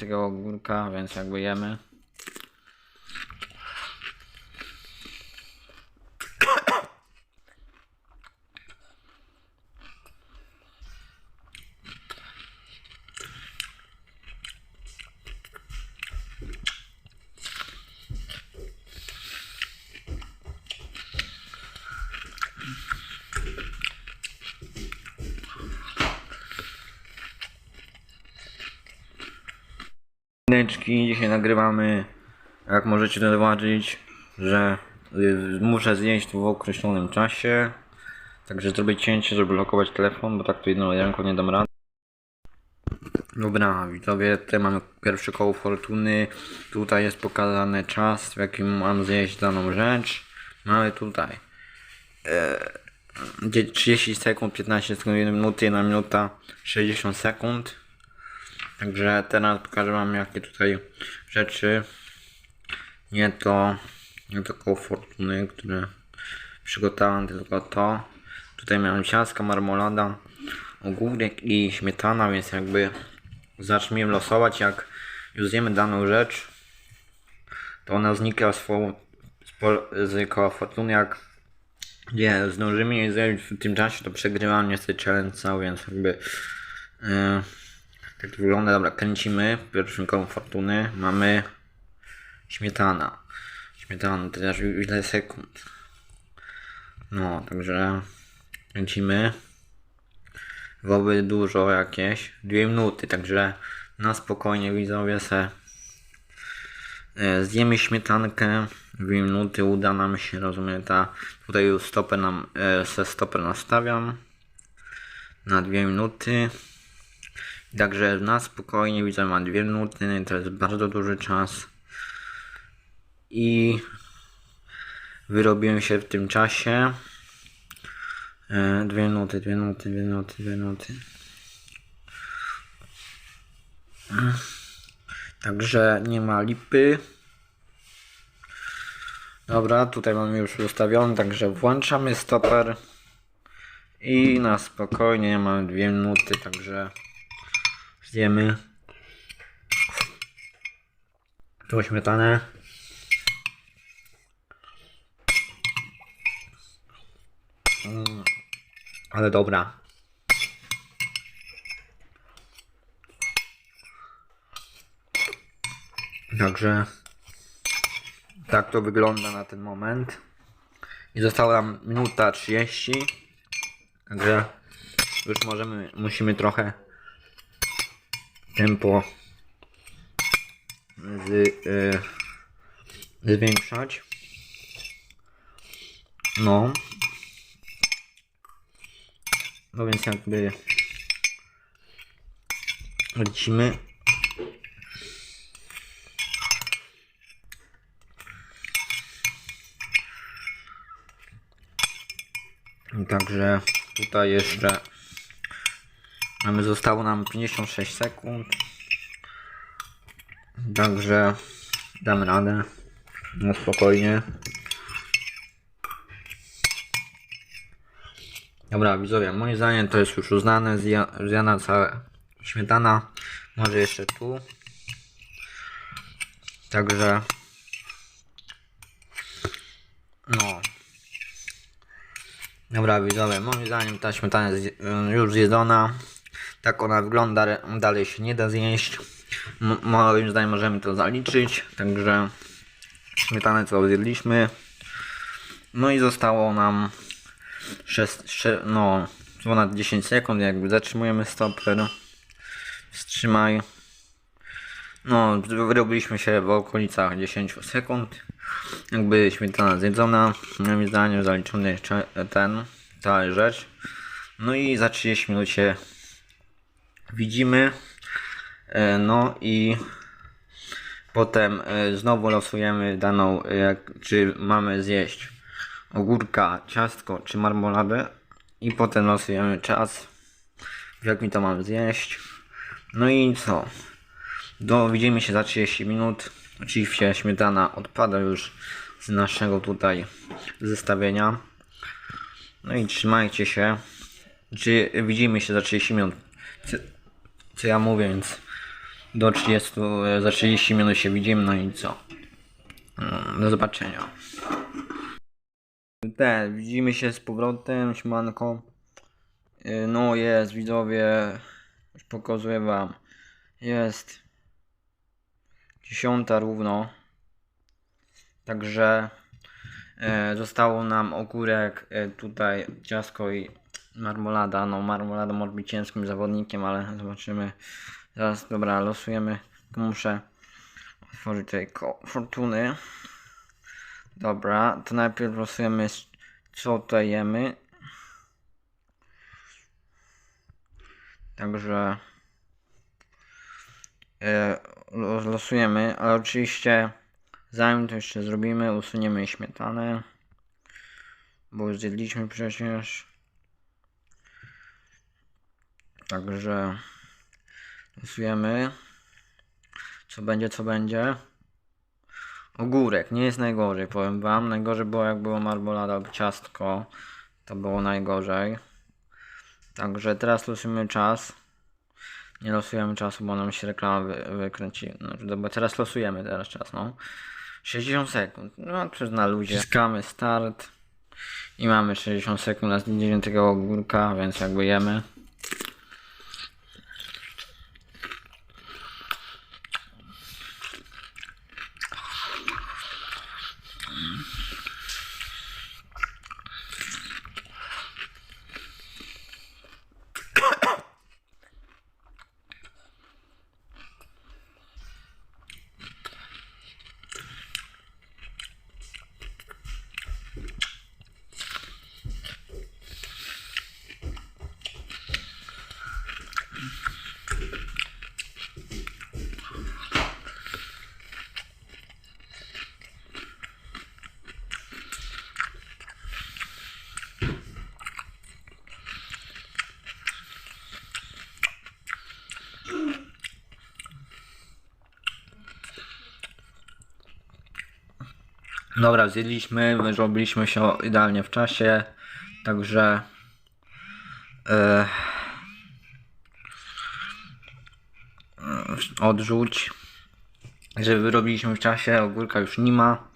tego ogórka, więc jakby jemy. Neczki, dzisiaj nagrywamy, jak możecie zauważyć, że muszę zjeść w określonym czasie. Także zrobię cięcie, żeby blokować telefon, bo tak to jedną ręką nie dam rady. Dobra, widzowie, tutaj mamy pierwsze koło fortuny. Tutaj jest pokazany czas, w jakim mam zjeść daną rzecz. Mamy tutaj e, gdzie 30 sekund, 15 sekund, 1 minuty, 1 minuta, 60 sekund. Także teraz pokażę wam jakie tutaj rzeczy. Nie to, nie to koło fortuny, które przygotowałem, tylko to. Tutaj miałem ciastka, marmolada, ogórek i śmietana, więc jakby zacznijmy losować, jak już zjemy daną rzecz, to ona znika fo- z, koła fortuny, jak nie zdążymy jej zjeść w tym czasie, to przegrywam niestety challenge więc jakby yy, tak to wygląda. Dobra, kręcimy pierwszym koło fortuny. Mamy śmietana. Śmietana, teraz ile sekund? No, także kręcimy. Woby dużo jakieś. Dwie minuty, także na spokojnie widzowie se e, zjemy śmietankę. Dwie minuty uda nam się, rozumiem, ta tutaj już stopę nam, e, se stopę nastawiam na dwie minuty. Także na spokojnie widzę, mam dwie minuty, to jest bardzo duży czas. I wyrobiłem się w tym czasie. E, Dwie minuty, dwie minuty, dwie minuty, dwie minuty. Także nie ma lipy. Dobra, tutaj mamy już ustawiony, także włączamy stoper. I na spokojnie mamy dwie minuty, także zjemy tą śmietanę. Mm, Ale dobra. Także tak to wygląda na ten moment. I została nam minuta 30. Także już możemy, musimy trochę tempo z, y, zwiększać. No. No więc jakby lecimy. Także tutaj jeszcze mamy zostało nam 56 sekund. Także dam radę. No spokojnie. Dobra, widzowie, moim zdaniem to jest już uznane. Zja- Zjana cała śmietana. Może jeszcze tu. Także. No. Dobra, widzowie, moim zdaniem ta śmietana jest zje- już zjedzona. Tak ona wygląda, dalej się nie da zjeść. Moim zdaniem możemy to zaliczyć. Także śmietanę co zjedliśmy. No i zostało nam 6, no, ponad 10 sekund. Jakby zatrzymujemy stoper. Wstrzymaj. No, wyrobiliśmy się w okolicach 10 sekund. Jakby śmietana zjedzona. Moim zdaniem zaliczony cze- ten, ta rzecz. No i za 30 minut się widzimy. E, No i potem e, znowu losujemy daną, e, jak, czy mamy zjeść ogórka, ciastko czy marmoladę. I potem losujemy czas, w jakim to mam zjeść. No i co? Do, widzimy się za 30 minut. Oczywiście śmietana odpada już z naszego tutaj zestawienia. No i trzymajcie się. Czy widzimy się za 30 minut? Co, ja mówię, więc do 30, e, za 30 minut się widzimy, no i co? Mm, Do zobaczenia. Te, widzimy się z powrotem, śmanko. Y, No jest, widzowie, już pokazuję wam. Jest dziesiąta równo. Także e, zostało nam ogórek, e, tutaj ciasko i marmolada. No marmolada może być ciężkim zawodnikiem, ale zobaczymy. Zaraz, dobra, losujemy. Muszę otworzyć tutaj fortuny. Dobra, to najpierw losujemy co tutaj jemy. Także e, los- losujemy, ale oczywiście zanim to jeszcze zrobimy, usuniemy śmietanę. Bo zjedliśmy przecież. Także losujemy. Co będzie, co będzie. Ogórek, nie jest najgorzej, powiem wam. Najgorzej było jak było marmolada lub ciastko. To było najgorzej. Także teraz losujemy czas. Nie losujemy czasu, bo nam się reklama wy, wykręci. Znaczy, dobra, teraz losujemy teraz czas, no. 60 sekund. No, przecież na ludzie. Wciskamy start. I mamy 60 sekund na zdjęcie tego ogórka, więc jakby jemy. Dobra, zjedliśmy, zrobiliśmy się idealnie w czasie, także e, odrzuć, że wyrobiliśmy w czasie, ogórka już nie ma,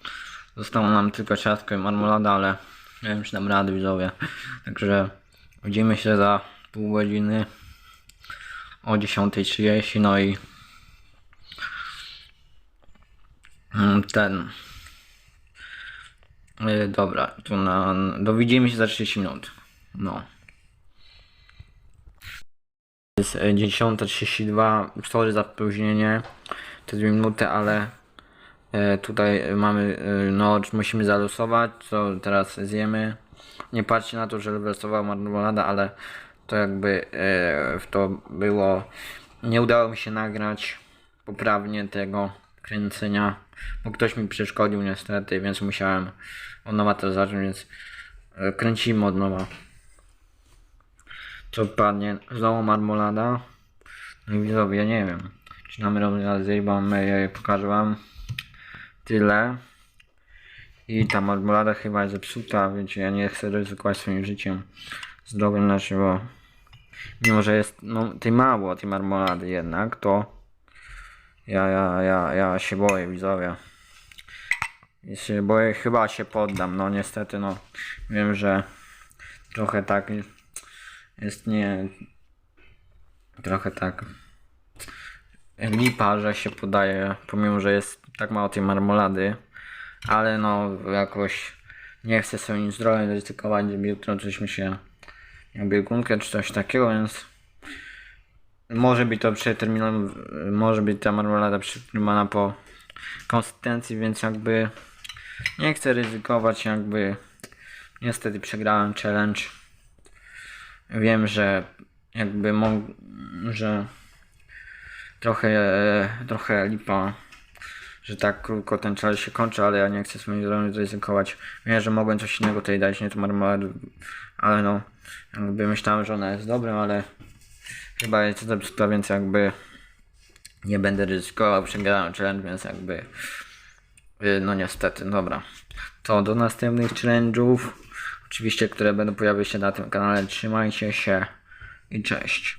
zostało nam tylko ciastko i marmolada, ale nie wiem czy dam rady widzowie, także widzimy się za pół godziny o 10.30, no i mm, ten E, dobra, to na, dowidzimy się za 30 minut. No. Jest e, 10.32, sorry za opóźnienie, te dwie minuty, ale e, tutaj mamy, e, no musimy zalosować, co teraz zjemy. Nie patrzcie na to, że losowała marmolada, ale to jakby e, w to było, nie udało mi się nagrać poprawnie tego kręcenia, bo ktoś mi przeszkodził niestety, więc musiałem od nowa to zacząć, więc e, kręcimy od nowa. Co padnie? Znowu marmolada. No i widzowie, nie wiem. Czy nam rozwiązać, bo my pokażę wam tyle. I ta marmolada chyba jest zepsuta, wiecie, ja nie chcę ryzykować swoim życiem. Zdrowiem znaczy, bo mimo, że jest no, tej mało, tej marmolady jednak, to ja, ja, ja, ja się boję, widzowie. Ja się boję, chyba się poddam, no niestety, no. Wiem, że trochę tak jest nie... Trochę tak lipa, że się podaje, pomimo, że jest tak mało tej marmolady. Ale no, jakoś nie chcę swoim zdrowiem ryzykować, żeby jutro coś mi się miał biegunkę czy coś takiego, więc może być to przeterminowane, może być ta marmolada przeterminowana po konsystencji, więc jakby nie chcę ryzykować, jakby niestety przegrałem challenge. Wiem, że jakby mógł, że trochę, trochę lipa, że tak krótko ten challenge się kończy, ale ja nie chcę swoim zdrowiem ryzykować. Wiem, że mogłem coś innego tutaj dać, nie to marmolady, ale no, jakby myślałem, że ona jest dobra, ale chyba jest zepsuta, więc jakby nie będę ryzykował, przegrałem challenge, więc jakby no niestety, dobra. To do następnych challenge'ów, oczywiście, które będą pojawiać się na tym kanale, trzymajcie się i cześć.